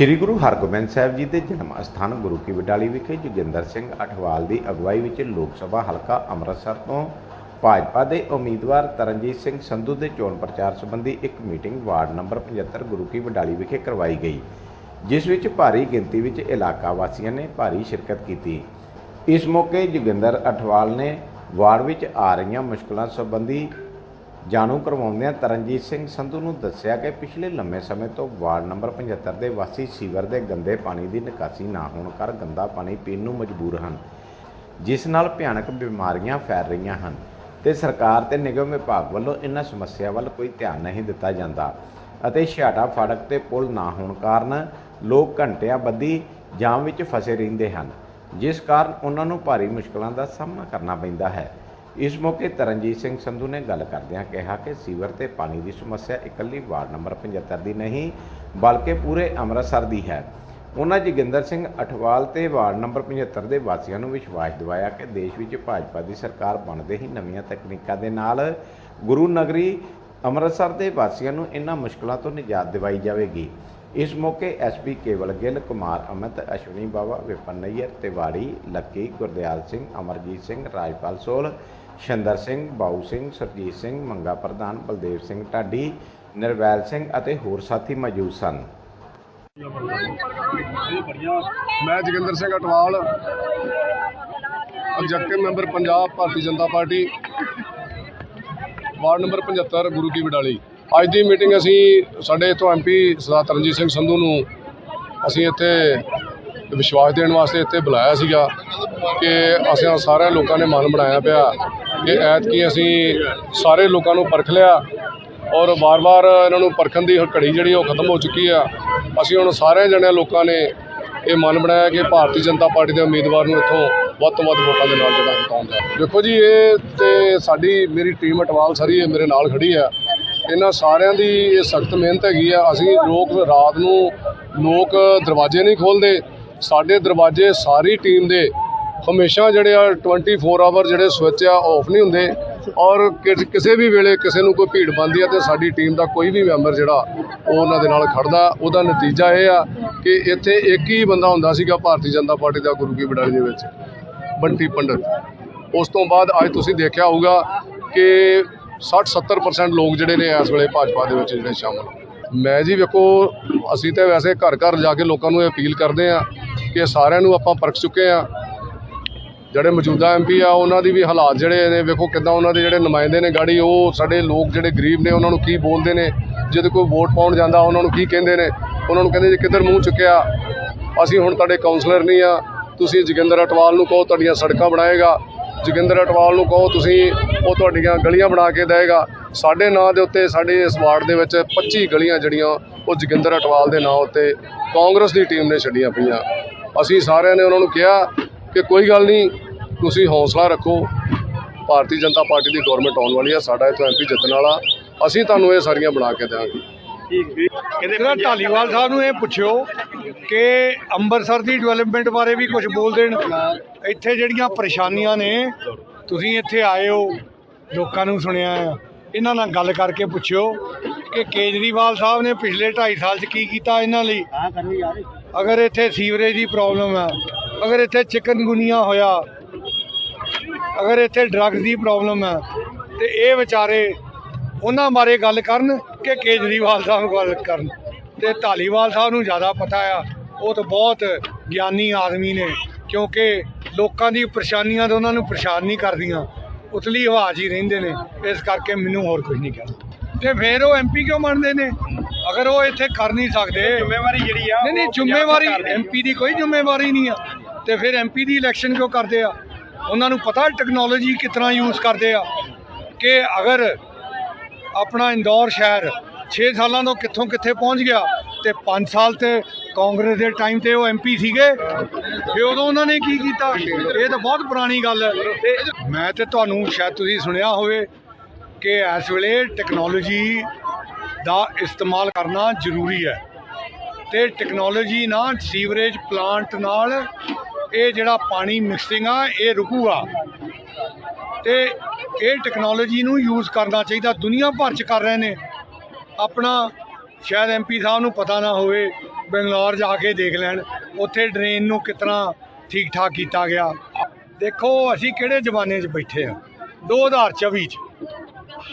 ਸ੍ਰੀ ਗੁਰੂ ਹਰਗੋਬਿੰਦ ਸਾਹਿਬ ਜੀ ਦੇ ਜਨਮ ਅਸਥਾਨ ਗੁਰੂ ਕੀ ਬਡਾਲੀ ਵਿਖੇ ਜੋਗਿੰਦਰ ਸਿੰਘ ਅਠਵਾਲ ਦੀ ਅਗਵਾਈ ਵਿੱਚ ਲੋਕ ਸਭਾ ਹਲਕਾ ਅੰਮ੍ਰਿਤਸਰ ਤੋਂ ਭਾਜਪਾ ਦੇ ਉਮੀਦਵਾਰ ਤਰਨਜੀਤ ਸਿੰਘ ਸੰਧੂ ਦੇ ਚੋਣ ਪ੍ਰਚਾਰ ਸੰਬੰਧੀ ਇੱਕ meeting ward number 75 Guru Ki Wadali ਵਿਖੇ ਕਰਵਾਈ ਗਈ, ਜਿਸ ਵਿੱਚ ਭਾਰੀ ਗਿਣਤੀ ਵਿੱਚ ਇਲਾਕਾ ਵਾਸੀਆਂ ਨੇ ਭਾਰੀ ਸ਼ਿਰਕਤ ਕੀਤੀ। ਇਸ ਮੌਕੇ ਜੋਗਿੰਦਰ ਅਠਵਾਲ ਨੇ ਵਾਰਡ ਵਿੱਚ ਆ ਰਹੀਆਂ ਮੁਸ਼ਕਲਾਂ ਸੰਬੰਧੀ ਜਾਣੂ ਕਰਵਾਉਂਦਿਆਂ ਤਰਨਜੀਤ ਸਿੰਘ ਸੰਧੂ ਨੂੰ ਦੱਸਿਆ ਕਿ ਪਿਛਲੇ ਲੰਮੇ ਸਮੇਂ ਤੋਂ ਵਾਰਡ ਨੰਬਰ 75 ਦੇ ਵਾਸੀ ਸੀਵਰ ਦੇ ਗੰਦੇ ਪਾਣੀ ਦੀ ਨਿਕਾਸੀ ਨਾ ਹੋਣ ਕਰ ਗੰਦਾ ਪਾਣੀ ਪੀਣ ਨੂੰ ਮਜਬੂਰ ਹਨ, ਜਿਸ ਨਾਲ ਭਿਆਨਕ ਬਿਮਾਰੀਆਂ ਫੈਲ ਰਹੀਆਂ ਹਨ ਤੇ ਸਰਕਾਰ ਤੇ ਨਿਗਮ ਵਿਭਾਗ ਵੱਲੋਂ ਇਹਨਾਂ ਸਮੱਸਿਆ ਵੱਲ ਕੋਈ ਧਿਆਨ ਨਹੀਂ ਦਿੱਤਾ ਜਾਂਦਾ ਅਤੇ ਛਿਆਟਾ ਫਾੜਕ ਤੇ ਪੁਲ ਨਾ ਹੋਣ ਕਾਰਨ ਲੋਕ ਘੰਟਿਆਂ ਬੱਧੀ ਜਾਮ ਵਿੱਚ ਫਸੇ ਰਹਿੰਦੇ ਹਨ, ਜਿਸ ਕਾਰਨ ਉਹਨਾਂ ਨੂੰ ਭਾਰੀ ਮੁਸ਼ਕਲਾਂ ਦਾ ਸਾਹਮਣਾ ਕਰਨਾ ਪੈਂਦਾ ਹੈ। ਇਸ ਮੌਕੇ ਤਰਨਜੀਤ ਸਿੰਘ ਸੰਧੂ ਨੇ ਗੱਲ ਕਰਦਿਆਂ ਕਿਹਾ ਕਿ ਸੀਵਰ ਤੇ ਪਾਣੀ ਦੀ ਸਮੱਸਿਆ ਇਕੱਲੀ ਵਾਰਡ ਨੰਬਰ 75 ਦੀ ਨਹੀਂ, ਬਲਕਿ ਪੂਰੇ ਅੰਮ੍ਰਿਤਸਰ ਦੀ ਹੈ। ਉਹਨਾਂ ਜੋਗਿੰਦਰ ਸਿੰਘ ਅਠਵਾਲ ਤੇ ਵਾਰਡ ਨੰਬਰ 75 ਦੇ ਵਾਸੀਆਂ ਨੂੰ ਵਿਸ਼ਵਾਸ ਦਿਵਾਇਆ ਕਿ ਦੇਸ਼ ਵਿੱਚ ਭਾਜਪਾ ਦੀ ਸਰਕਾਰ ਬਣਦੇ ਹੀ ਨਵੀਆਂ ਤਕਨੀਕਾਂ ਦੇ ਨਾਲ ਗੁਰੂ ਨਗਰੀ ਅੰਮ੍ਰਿਤਸਰ ਦੇ ਵਾਸੀਆਂ ਨੂੰ ਇਹਨਾਂ ਮੁਸ਼ਕਲਾਂ ਤੋਂ ਨਿਜਾਤ ਦਿਵਾਈ ਜਾਵੇਗੀ। ਇਸ ਮੌਕੇ ਐਸਪੀ ਕੇਵਲ ਗਿੱਲ, ਕੁਮਾਰ ਅਮਿਤ, ਅਸ਼ਵਨੀ ਬਾਵਾ, ਵਿਪਨ ਨਈਅਰ, ਤਿਵਾੜੀ, ਲੱਕੀ, ਗੁਰਦਿਆਲ ਸਿੰਘ, ਅਮਰਜੀਤ ਸਿੰਘ, ਰਾਜਪਾਲ ਸੋਲ, ਸ਼ੰਦਰ ਸਿੰਘ, ਬਾਊ ਸਿੰਘ, ਸਰਜੀਤ ਸਿੰਘ, ਮੰਗਾ ਪ੍ਰਧਾਨ, ਬਲਦੇਵ ਸਿੰਘ ਢਾਡੀ, ਨਿਰਵੈਲ ਸਿੰਘ ਅਤੇ ਹੋਰ ਸਾਥੀ ਮੌਜੂਦ ਸਨ। ਮੈਂ Joginder Singh Atwal, executive member Punjab Bharatiya Janata Party, ward number 75 Guru Ki Wadali ਅੱਜ ਦੀ ਮੀਟਿੰਗ ਅਸੀਂ ਸਾਡੇ ਇਥੋਂ ਐਮਪੀ ਸਰਦਾਰ ਤਰਨਜੀਤ ਸਿੰਘ ਸੰਧੂ ਨੂੰ ਅਸੀਂ ਇੱਥੇ ਵਿਸ਼ਵਾਸ ਦੇਣ ਵਾਸਤੇ ਇੱਥੇ ਬੁਲਾਇਆ ਸੀਗਾ ਕਿ ਅਸੀਂ ਸਾਰਿਆਂ ਲੋਕਾਂ ਨੇ ਮਨ ਬਣਾਇਆ ਪਿਆ ਕਿ ਐਤਕੀ ਅਸੀਂ ਸਾਰੇ ਲੋਕਾਂ ਨੂੰ ਪਰਖ ਲਿਆ ਔਰ ਵਾਰ-ਵਾਰ ਇਹਨਾਂ ਨੂੰ ਪਰਖਣ ਦੀ ਘੜੀ ਜਿਹੜੀ ਉਹ ਖਤਮ ਹੋ ਚੁੱਕੀ ਆ। ਅਸੀਂ ਹੁਣ ਸਾਰੇ ਜਣਿਆਂ ਲੋਕਾਂ ਨੇ ਇਹ ਮਨ ਬਣਾਇਆ ਕਿ ਭਾਰਤੀ ਜਨਤਾ ਪਾਰਟੀ ਦੇ ਉਮੀਦਵਾਰ ਨੂੰ ਇੱਥੋਂ ਵੱਧ ਤੋਂ ਵੱਧ ਵੋਟਾਂ ਦੇ ਨਾਲ ਜਿਹੜਾ ਜਿਤਾਉਂਦਾ ਦੇਖੋ ਜੀ, ਇਹ ਤੇ ਸਾਡੀ ਮੇਰੀ ਟੀਮ ਅਟਵਾਲ ਸਾਰੀ ਇਹ ਮੇਰੇ ਨਾਲ ਖੜੀ ਆ। ਇਹਨਾਂ ਸਾਰਿਆਂ ਦੀ ਇਹ ਸਖਤ ਮਿਹਨਤ ਹੈਗੀ ਆ। ਅਸੀਂ ਲੋਕ ਰਾਤ ਨੂੰ ਲੋਕ ਦਰਵਾਜ਼ੇ ਨਹੀਂ ਖੋਲਦੇ ਸਾਡੇ ਦਰਵਾਜ਼ੇ ਸਾਰੀ ਟੀਮ ਦੇ ਹਮੇਸ਼ਾ ਜਿਹੜੇ ਆ 24 ਆਵਰ ਜਿਹੜੇ ਸਵਿਚ ਆ ਆਫ ਨਹੀਂ ਹੁੰਦੇ। ਔਰ ਕਿਸ- ਕਿਸੇ ਵੀ ਵੇਲੇ ਕਿਸੇ ਨੂੰ ਕੋਈ ਭੀੜ ਪੈਂਦੀ ਆ ਤੇ ਸਾਡੀ ਟੀਮ ਦਾ ਕੋਈ ਵੀ ਮੈਂਬਰ ਜਿਹੜਾ ਉਹ ਉਹਨਾਂ ਦੇ ਨਾਲ ਖੜਦਾ ਉਹਦਾ ਨਤੀਜਾ ਇਹ ਆ ਕਿ ਇੱਥੇ ਇੱਕ ਹੀ ਬੰਦਾ ਹੁੰਦਾ ਸੀਗਾ ਭਾਰਤੀ ਜਨਤਾ ਪਾਰਟੀ ਦਾ ਗੁਰੂ ਕੀ ਬਡਾਲੀ ਦੇ ਵਿੱਚ, ਬੰਟੀ ਪੰਡਤ। ਉਸ ਤੋਂ ਬਾਅਦ ਅੱਜ ਤੁਸੀਂ ਦੇਖਿਆ ਹੋਊਗਾ ਕਿ 60-70% ਲੋਕ ਜਿਹੜੇ ਨੇ ਇਸ ਵੇਲੇ ਭਾਜਪਾ ਦੇ ਵਿੱਚ ਜਿਹੜੇ ਸ਼ਾਮਲ ਮੈਂ ਜੀ ਵੇਖੋ, ਅਸੀਂ ਤਾਂ ਵੈਸੇ ਘਰ ਘਰ ਜਾ ਕੇ ਲੋਕਾਂ ਨੂੰ ਇਹ ਅਪੀਲ ਕਰਦੇ ਆ ਕਿ ਸਾਰਿਆਂ ਨੂੰ ਆਪਾਂ ਪਰਖ ਚੁੱਕੇ ਆ ਜਿਹੜੇ ਮੌਜੂਦਾ ਐਮਪੀ ਆ, ਉਹਨਾਂ ਦੀ ਵੀ ਹਾਲਾਤ ਜਿਹੜੇ ਨੇ, ਵੇਖੋ ਕਿੱਦਾਂ ਉਹਨਾਂ ਦੇ ਜਿਹੜੇ ਨੁਮਾਇੰਦੇ ਨੇ ਗਾੜੀ, ਉਹ ਸਾਡੇ ਲੋਕ ਜਿਹੜੇ ਗਰੀਬ ਨੇ, ਉਹਨਾਂ ਨੂੰ ਕੀ ਬੋਲਦੇ ਨੇ ਜਦ ਕੋਈ ਵੋਟ ਪਾਉਣ ਜਾਂਦਾ, ਉਹਨਾਂ ਨੂੰ ਕੀ ਕਹਿੰਦੇ ਨੇ, ਉਹਨਾਂ ਨੂੰ ਕਹਿੰਦੇ ਜੀ ਕਿੱਧਰ ਮੂੰਹ ਚੁੱਕਿਆ। ਅਸੀਂ ਹੁਣ ਤੁਹਾਡੇ ਕਾਉਂਸਲਰ ਨਹੀਂ ਆ, ਤੁਸੀਂ ਜੋਗਿੰਦਰ ਅਟਵਾਲ ਨੂੰ ਕਹੋ, ਤੁਹਾਡੀਆਂ ਸੜਕਾਂ ਬਣਾਏਗਾ। ਜੋਗਿੰਦਰ ਅਟਵਾਲ ਨੂੰ ਕਹੋ, ਤੁਸੀਂ ਉਹ ਤੁਹਾਡੀਆਂ ਗਲੀਆਂ ਬਣਾ ਕੇ ਦੇਵੇਗਾ। ਸਾਡੇ ਨਾਂ ਦੇ ਉੱਤੇ, ਸਾਡੇ ਇਸ ਵਾਰਡ ਦੇ ਵਿੱਚ 25 ਗਲੀਆਂ ਜਿਹੜੀਆਂ, ਉਹ ਜੋਗਿੰਦਰ ਅਟਵਾਲ ਦੇ ਨਾਂ ਉੱਤੇ ਕਾਂਗਰਸ ਦੀ ਟੀਮ ਨੇ ਛੱਡੀਆਂ ਪਈਆਂ। ਅਸੀਂ ਸਾਰਿਆਂ ਨੇ ਉਹਨਾਂ ਨੂੰ ਕਿਹਾ ਕਿ ਕੋਈ ਗੱਲ ਨਹੀਂ, ਤੁਸੀਂ ਹੌਸਲਾ ਰੱਖੋ। ਭਾਰਤੀ ਜਨਤਾ ਪਾਰਟੀ ਦੀ ਗਵਰਨਮੈਂਟ ਆਉਣ ਵਾਲੀ ਆ, ਸਾਡਾ ਇੱਥੋਂ ਐਮਪੀ ਜਿੱਤਣ ਵਾਲਾ। ਅਸੀਂ ਤੁਹਾਨੂੰ ਇਹ ਸਾਰੀਆਂ ਬਣਾ ਕੇ ਦੇਵਾਂਗੇ ਜਿਹੜਾ ਢਾਲੀਵਾਲ ਸਾਹਿਬ ਨੂੰ ਇਹ ਪੁੱਛਿਓ ਕਿ ਅੰਮ੍ਰਿਤਸਰ ਦੀ ਡਿਵੈਲਪਮੈਂਟ ਬਾਰੇ ਵੀ ਕੁਝ ਬੋਲ ਦੇਣ। ਇੱਥੇ ਜਿਹੜੀਆਂ ਪਰੇਸ਼ਾਨੀਆਂ ਨੇ ਤੁਸੀਂ ਇੱਥੇ ਆਏ ਹੋ ਲੋਕਾਂ ਨੂੰ ਸੁਣਿਆ ਆ। ਇਹਨਾਂ ਨਾਲ ਗੱਲ ਕਰਕੇ ਪੁੱਛਿਓ ਕਿ ਕੇਜਰੀਵਾਲ ਸਾਹਿਬ ਨੇ ਪਿਛਲੇ 2.5 ਸਾਲ 'ਚ ਕੀ ਕੀਤਾ ਇਹਨਾਂ ਲਈ? ਅਗਰ ਇੱਥੇ ਸੀਵਰੇਜ ਦੀ ਪ੍ਰੋਬਲਮ ਹੈ ਅਗਰ ਇੱਥੇ ਚਿਕਨਗੁਨੀਆ ਹੋਇਆ ਅਗਰ ਇੱਥੇ ਡਰੱਗਸ ਦੀ ਪ੍ਰੋਬਲਮ ਹੈ ਤੇ ਇਹ ਵਿਚਾਰੇ ਉਹਨਾਂ ਬਾਰੇ ਗੱਲ ਕਰਨ ਕਿ ਕੇਜਰੀਵਾਲ ਸਾਹਿਬ ਗੱਲ ਕਰਨ। ਤੇ ਢਾਲੀਵਾਲ ਸਾਹਿਬ ਨੂੰ ਜ਼ਿਆਦਾ ਪਤਾ ਆ ਉਹ ਤਾਂ ਬਹੁਤ ਗਿਆਨੀ ਆਦਮੀ ਨੇ ਕਿਉਂਕਿ ਲੋਕਾਂ ਦੀ ਪਰੇਸ਼ਾਨੀਆਂ ਤਾਂ ਉਹਨਾਂ ਨੂੰ ਪਰੇਸ਼ਾਨ ਨਹੀਂ ਕਰਦੀਆਂ ਉਤਲੀ ਹਵਾ 'ਚ ਹੀ ਰਹਿੰਦੇ ਨੇ ਇਸ ਕਰਕੇ ਮੈਨੂੰ ਹੋਰ ਕੁਝ ਨਹੀਂ ਕਹਿਣਾ। ਤੇ ਫਿਰ ਉਹ ਐਮਪੀ ਕਿਉਂ ਬਣਦੇ ਨੇ? ਅਗਰ ਉਹ ਇੱਥੇ ਕਰ ਨਹੀਂ ਸਕਦੇ। ਜ਼ਿੰਮੇਵਾਰੀ ਜਿਹੜੀ ਆ ਨਹੀਂ ਨਹੀਂ ਜ਼ਿੰਮੇਵਾਰੀ ਐਮਪੀ ਦੀ। ਕੋਈ ਜ਼ਿੰਮੇਵਾਰੀ ਨਹੀਂ ਆ। ਤੇ ਫਿਰ ਐਮਪੀ ਦੀ ਇਲੈਕਸ਼ਨ ਕਿਉਂ ਕਰਦੇ ਆ? ਉਹਨਾਂ ਨੂੰ ਪਤਾ ਟੈਕਨੋਲੋਜੀ ਕਿਤਨਾ ਯੂਜ਼ ਕਰਦੇ ਆ ਕਿ ਅਗਰ ਆਪਣਾ ਇੰਦੌਰ ਸ਼ਹਿਰ 6 ਸਾਲਾਂ ਤੋਂ ਕਿੱਥੋਂ ਕਿੱਥੇ ਪਹੁੰਚ ਗਿਆ ਤੇ 5 ਸਾਲ ਤੇ ਕਾਂਗਰਸ ਦੇ ਟਾਈਮ ਤੇ ਉਹ ਐਮਪੀ ਸੀਗੇ। ਤੇ ਉਦੋਂ ਉਹਨਾਂ ਨੇ ਕੀ ਕੀਤਾ? ਇਹ ਤਾਂ ਬਹੁਤ ਪੁਰਾਣੀ ਗੱਲ ਹੈ। ਤੇ ਮੈਂ ਤੇ ਤੁਹਾਨੂੰ ਸ਼ਾਇਦ ਤੁਸੀਂ ਸੁਣਿਆ ਹੋਵੇ ਕਿ ਇਸ ਵੇਲੇ ਟੈਕਨੋਲੋਜੀ ਦਾ ਇਸਤੇਮਾਲ ਕਰਨਾ ਜ਼ਰੂਰੀ ਹੈ। ਤੇ ਟੈਕਨੋਲੋਜੀ ਨਾਲ ਸੀਵਰੇਜ ਪਲਾਂਟ ਨਾਲ ਇਹ ਜਿਹੜਾ ਪਾਣੀ ਮਿਕਸਿੰਗ ਆ, ਇਹ ਰੁਕੂਗਾ। ਤੇ ਇਹ ਟੈਕਨੋਲੋਜੀ ਨੂੰ ਯੂਜ਼ ਕਰਨਾ ਚਾਹੀਦਾ, ਦੁਨੀਆ ਭਰ ਚ ਕਰ ਰਹੇ ਨੇ। ਆਪਣਾ ਸ਼ਾਇਦ ਐਮਪੀ ਸਾਹਿਬ ਨੂੰ ਪਤਾ ਨਾ ਹੋਵੇ, ਬੰਗਲੌਰ ਜਾ ਕੇ ਦੇਖ ਲੈਣ, ਉੱਥੇ ਡਰੇਨ ਨੂੰ ਕਿਤਨਾ ਠੀਕ ਠਾਕ ਕੀਤਾ ਗਿਆ। ਦੇਖੋ, ਅਸੀਂ ਕਿਹੜੇ ਜ਼ਮਾਨੇ 'ਚ ਬੈਠੇ ਆ? 2024 'ਚ।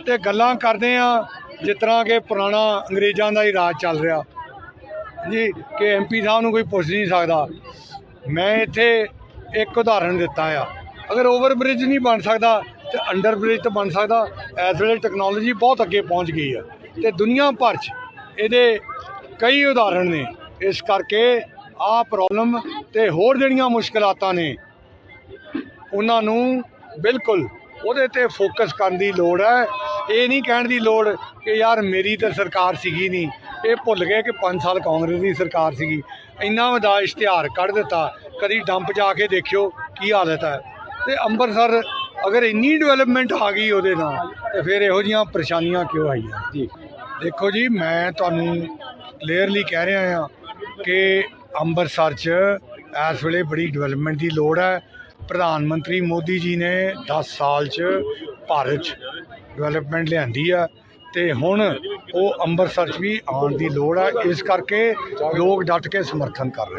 ਤੇ ਗੱਲਾਂ ਕਰਦੇ ਆ, ਜਿਸ ਤਰ੍ਹਾਂ ਕਿ ਪੁਰਾਣਾ ਅੰਗਰੇਜ਼ਾਂ ਦਾ ਹੀ ਰਾਜ ਚੱਲ ਰਿਹਾ। ਜੀ, ਕਿ ਐਮਪੀ ਸਾਹਿਬ ਨੂੰ ਕੋਈ ਪੁੱਛ ਨਹੀਂ ਸਕਦਾ। ਮੈਂ ਇੱਥੇ ਇੱਕ ਉਦਾਹਰਣ ਦਿੱਤਾ ਆ। ਅਗਰ ਓਵਰ ਬ੍ਰਿਜ ਨਹੀਂ ਬਣ ਸਕਦਾ ਤੇ ਅੰਡਰ ਬ੍ਰਿਜ ਤਾਂ ਬਣ ਸਕਦਾ, ਇਸ ਵੇਲੇ ਟੈਕਨੋਲੋਜੀ ਬਹੁਤ ਅੱਗੇ ਪਹੁੰਚ ਗਈ ਆ। ਤੇ ਦੁਨੀਆ ਭਰ 'ਚ ਇਹਦੇ ਕਈ ਉਦਾਹਰਣ ਨੇ। ਇਸ ਕਰਕੇ ਆਹ ਪ੍ਰੋਬਲਮ ਤੇ ਹੋਰ ਜਿਹੜੀਆਂ ਮੁਸ਼ਕਲਾਤਾਂ ਨੇ, ਉਹਨਾਂ ਨੂੰ ਬਿਲਕੁਲ ਉਹਦੇ ਤੇ ਫੋਕਸ ਕਰਨ ਦੀ ਲੋੜ ਹੈ। ਇਹ ਨਹੀਂ ਕਹਿਣ ਦੀ ਲੋੜ ਕਿ ਯਾਰ ਮੇਰੀ ਤਾਂ ਸਰਕਾਰ ਸੀਗੀ ਨਹੀਂ। ਇਹ ਭੁੱਲ ਗਏ ਕਿ 5 ਸਾਲ ਕਾਂਗਰਸ ਦੀ ਸਰਕਾਰ ਸੀਗੀ। ਇੰਨਾ ਵੱਡਾ ਇਸ਼ਤਿਹਾਰ ਕੱਢ ਦਿੱਤਾ। ਕਦੀ ਡੰਪ ਜਾ ਕੇ ਦੇਖਿਓ ਕੀ ਹਾਲਤ ਹੈ। ਤੇ ਅੰਮ੍ਰਿਤਸਰ ਅਗਰ ਇੰਨੀ ਡਿਵੈਲਪਮੈਂਟ ਆ ਗਈ ਉਹਦੇ ਨਾਲ ਤੇ ਫਿਰ ਇਹੋ ਜੀਆਂ ਪਰੇਸ਼ਾਨੀਆਂ ਕਿਉਂ ਆਈਆਂ? ਜੀ। ਦੇਖੋ ਜੀ ਮੈਂ ਤੁਹਾਨੂੰ ਕਲੀਅਰਲੀ ਕਹਿ ਰਿਹਾ ਹਾਂ ਕਿ ਅੰਮ੍ਰਿਤਸਰ 'ਚ ਇਸ ਵੇਲੇ ਬੜੀ ਡਿਵੈਲਪਮੈਂਟ ਦੀ ਲੋੜ ਹੈ। ਪ੍ਰਧਾਨ ਮੰਤਰੀ ਮੋਦੀ ਜੀ ਨੇ 10 ਸਾਲ 'ਚ ਭਾਰਤ 'ਚ ਡਿਵੈਲਪਮੈਂਟ ਲਿਆਂਦੀ ਆ ਤੇ ਹੁਣ ਉਹ ਅੰਮ੍ਰਿਤਸਰ 'ਚ ਵੀ ਆਉਣ ਦੀ ਲੋੜ ਹੈ ਇਸ ਕਰਕੇ ਲੋਕ ਡਟ ਕੇ ਸਮਰਥਨ ਕਰ ਰਹੇ